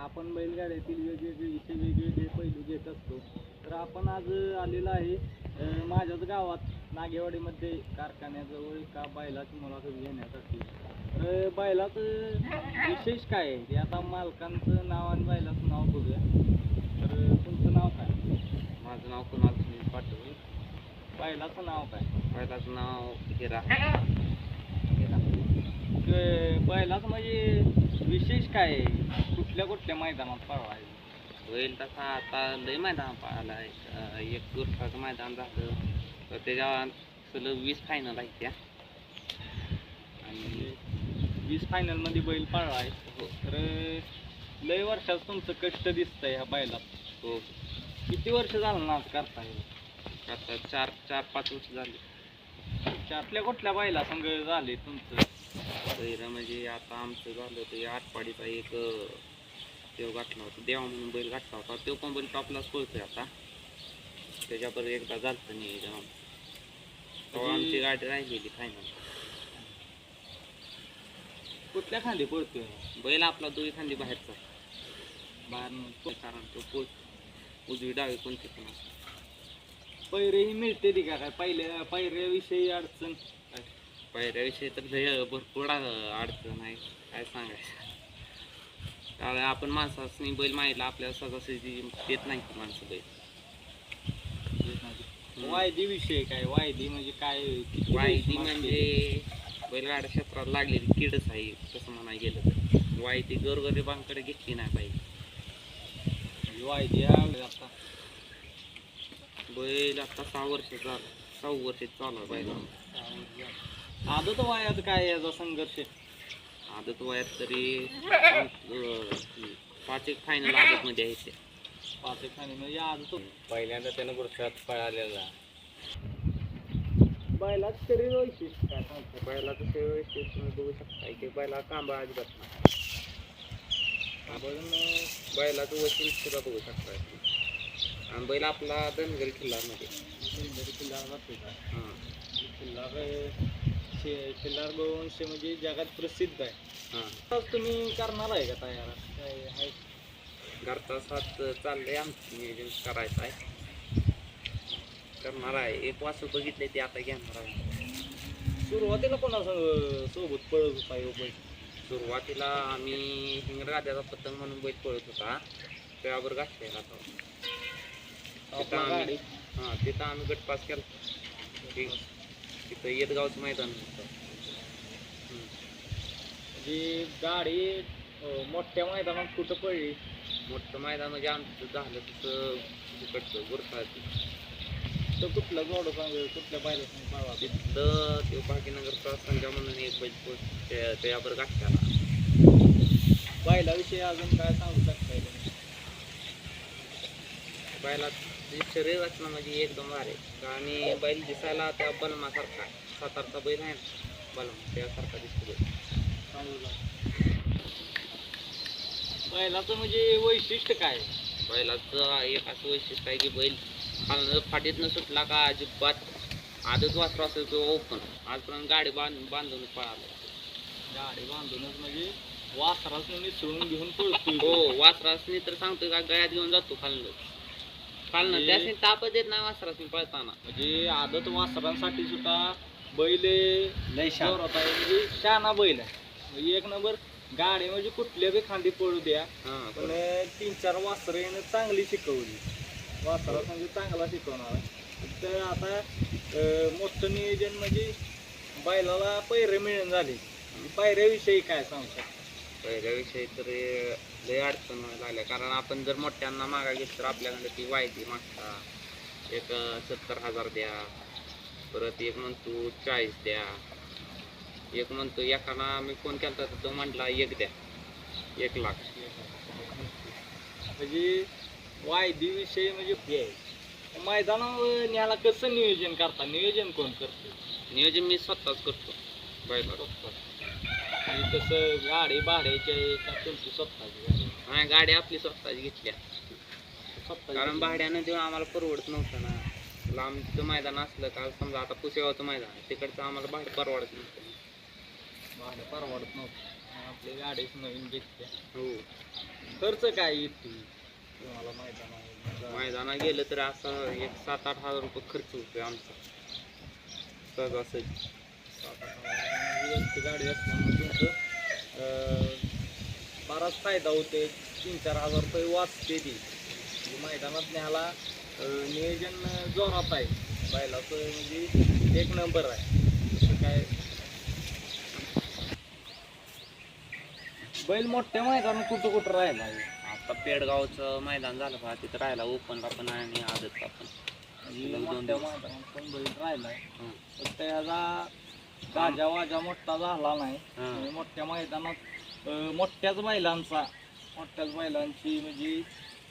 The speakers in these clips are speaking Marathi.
आपण बैलगाड्यातील वेगवेगळे विषय वेगवेगळे पैलू घेत असतो. तर आपण आज आलेलो आहे माझ्याच गावात नागेवाडीमध्ये कारखान्याजवळ एका बैलाची मुलाखत घेण्यासाठी. तर बैलाचं विशेष काय आहे? ते आता मालकांचं नाव आणि बैलाचं नाव बघूया. तर तुमचं नाव काय? माझं नाव कुणाल सुनील पाटील. बैलाचं नाव काय? पहिलाचं नाव हिरा. बैलाचं म्हणजे विशेष काय आहे? कुठल्या कुठल्या मैदानात पळवायचं बैल तसा आता लय मैदान पाहिला आहे. एक गुरखाचं मैदान झालं. तर त्याच्या सलग वीस फायनल आहेत त्या. आणि वीस फायनलमध्ये बैल पळला आहे. हो. तर लय वर्षात तुमचं कष्ट दिसतंय ह्या बैलात. हो. किती वर्ष झालं ना आज करताय? आता चार चार पाच वर्ष झाली. आपल्या कुठल्या बैला संघ झाले तुमचं? पहिलं म्हणजे आता आमचं झालं होतं या आटपाडीचा एक देव गाठला होता देवा म्हणून बैल गाठला होता. तो पण बैल टॉपलाच पळतोय आता. त्याच्याबरोबर एकदा झालं नियोजन तेव्हा आमची गाडी राहिलेली फायनल कुठल्या खांदी पळतोय? बैल आपला दोघी खांदी बाहेरचा. बाहेर कारण तो पोल उजवी डावी कोणती पण असो. पैरे ही मिळते ती का काय? पहिल्या पैऱ्याविषयी अडचण? पायऱ्याविषयी तर लय भरपूर अडचण आहे. काय सांगायचं? कारण आपण माणसाने बैल माहिला आपल्याला सजासजी देत नाही माणसं बैल. वायदी विषय काय? वायदी म्हणजे काय? वायदी? म्हणजे बैलगाड्या क्षेत्रात लागलेली किडच आहे तसं म्हणायला गेलं तर. वायदी गोरगरिबांकडे घेतली नाही पाहिजे म्हणजे वायदी आले आता. बैल आता सहा वर्ष झालं. सहा वर्ष चालू आहे बैल आदत वयात काय याचा संघर्ष? आदत वयात तरी अं, पाच एक फायनल आदतमध्ये आहे ते. पाच एक खाणी म्हणजे आदत पहिल्यांदा त्यानं गुरख्यात पळालेला. बैलात शरीर वैशिष्ट्य काय सांगतो? व्यवस्थित तुम्ही बघू शकता की बैला कांबा अजिबात नाही. आपण बैलाचं सुद्धा बघू शकता आणि बैल आपला धनगरी किल्लामध्ये किल्लार जातोय का? हां. किल्लार किल्लार गोवंश म्हणजे जगात प्रसिद्ध आहे. हां. तर तुम्ही करणार आहे का तयार? काय आहे. घरचा साथ चाललंय आमचं नियोजन करायचं आहे. करणार आहे. एक वासू बघितले ते आता घेणार आहे. सुरुवातीला कोणा सोबत पळत होता ह्यो बैल? सुरुवातीला आम्ही हिंगराजाचा पतंग म्हणून बैल पळत होता. त्यावर घातलेला तो. तिथं आपला आम्ही गाडी? हां तिथं आम्ही गटपास केला. ति- तिथं येदगावचं मैदान होतं. म्हणजे गाडी अं, मोठ्या मैदानात कुठं पडली मोठं मैदान म्हणजे आमचं झालं तसं तिकडचं गुरखाचं तर कुठलं जोड सांग कुठल्या बैला पळवा तिथलं ते भाग्यनगरचा संजय म्हणून एक बैल पळ- त्या- त्यावर घातलेला बैलाविषयी अजून काय सांगू तुम्ही? बैला शरीर रचना म्हणजे एकदम भारी. आणि बैल दिसायला त्या बलमासारखा. सातारचा बैल आहे ना बलमा त्यासारखा दिसतो बैल? बैलाचं म्हणजे वैशिष्ट्य काय बैलाचं एक असं वैशिष्ट्य आहे की बैल खालनं फाटीतनं सुटला का अजिबात आदत वासरू असेल तो ओपन आजपर्यंत गाडी बांध बांधून पळाला गाडी बांधूनच म्हणजे वासराच मिसळून घेऊन पळतोय हो वासरासनी तर सांगतोय का गळ्यात घेऊन जातो खालनं खालनं म्हणजे- त्यासनी तापच देत नाही वासरासनी पळताना. म्हणजे आदत वासरांसाठी सुद्धा बैल लय जोरात आहे. म्हणजे शाना बैल आहे. म्हणजे एक नंबर गाडी म्हणजे कुठल्या बी खांदी पळू द्या हा पण तीन चार वासरं येणं चांगली शिकवली. वासरा म्हणजे चांगला शिकवणार आहे. तर आता अं, मोठं नियोजन म्हणजे बैलाला पैरे मिळून झाले. पैऱ्याविषयी काय सांगू शकता? पहिल्याविषयी तर लय अडचण व्हायला लागल्या कारण आपण जर मोठ्यांना मागा घेत तर आपल्याकडे ती वायदी मागता. एक सत्तर हजार द्या. परत एक म्हणतो चाळीस द्या. एक म्हणतो एकाना मी फोन केला तर तो म्हटला एक द्या. एक लाख. म्हणजे वायदी विषयी म्हणजे. मैदानावर न्यायला कसं नियोजन करता? नियोजन कोण करते? नियोजन मी स्वतःच करतो. बैला म्हणजे कसं गाडी भाड्याची आहे का तुमची स्वतःची गाडी? नाही गाडी आपली स्वतःची घेतल्या स्वतःची. कारण भाड्यानं देऊन आम्हाला परवडत नव्हतं ना. लांबचं मैदान असलं का समजा आता पुसेगावचं मैदान आहे, तिकडचं आम्हाला भाडं परवडत नव्हतं. भाडं परवडत नव्हतं. आपली गाडीच नवीन घेतली हो. खर्च काय येतो? तुम्हाला मैदानावर मैदानात गेलं तर असं एक सात आठ हजार रुपये खर्च होतोय आमचा. सहजासहजी गाडी असल्यामुळे अं, बराच फायदा होते तीन चार हजार रुपये वाचते ती. म्हणजे मैदानात न्यायला नियोजन जोरात आहे. बैलाचं म्हणजे एक नंबर आहे. काय? बैल मोठ्या मैदानात कुठं कुठं राहिला आहे? आता पेडगावचं मैदान झालं पहा. तिथं राहिला ओपनला पण आणि आदतला पण दोन मोठ्या दिवस. मैदानात पण बैल हं. तर त्याचा गाजा वाजा मोठा झाला नाही. हं. म्हणजे मोठ्या मैदानात अं, मोठ्याच बैलांचा मोठ्याच बैलांची म्हणजे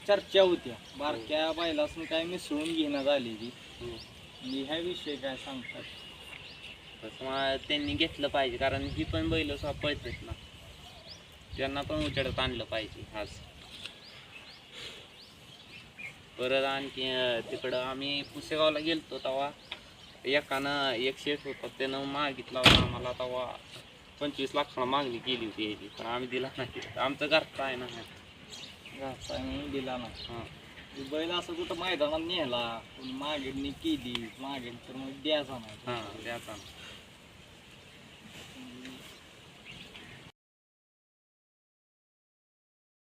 चर्चा होत्या बारक्या बैलासून काय मिसळून घेण्यात झालेली. हो. ह्या विषयी काय सांगतात तसं मला त्यांनी घेतलं पाहिजे कारण ही पण बैल स्वतः पळतात ना. त्यांना पण उजेडात आणलं पाहिजे आज परत आणखी अं, तिकडं आम्ही पुसेगावला गेलतो तेव्हा. एकानं एक शेट होता त्यानं मागितला होता आम्हाला तेव्हा पंचवीस लाखाला मागणी केली होती याची पण आम्ही दिला नाही. आमचं घरचं आहे ना. घरचा म्हणून दिला ना. हां. ते बैल असं कुठं मैदानात नेला कोणी मागणी केली मागेल तर मग द्यायचा नाही. हां द्याचा ना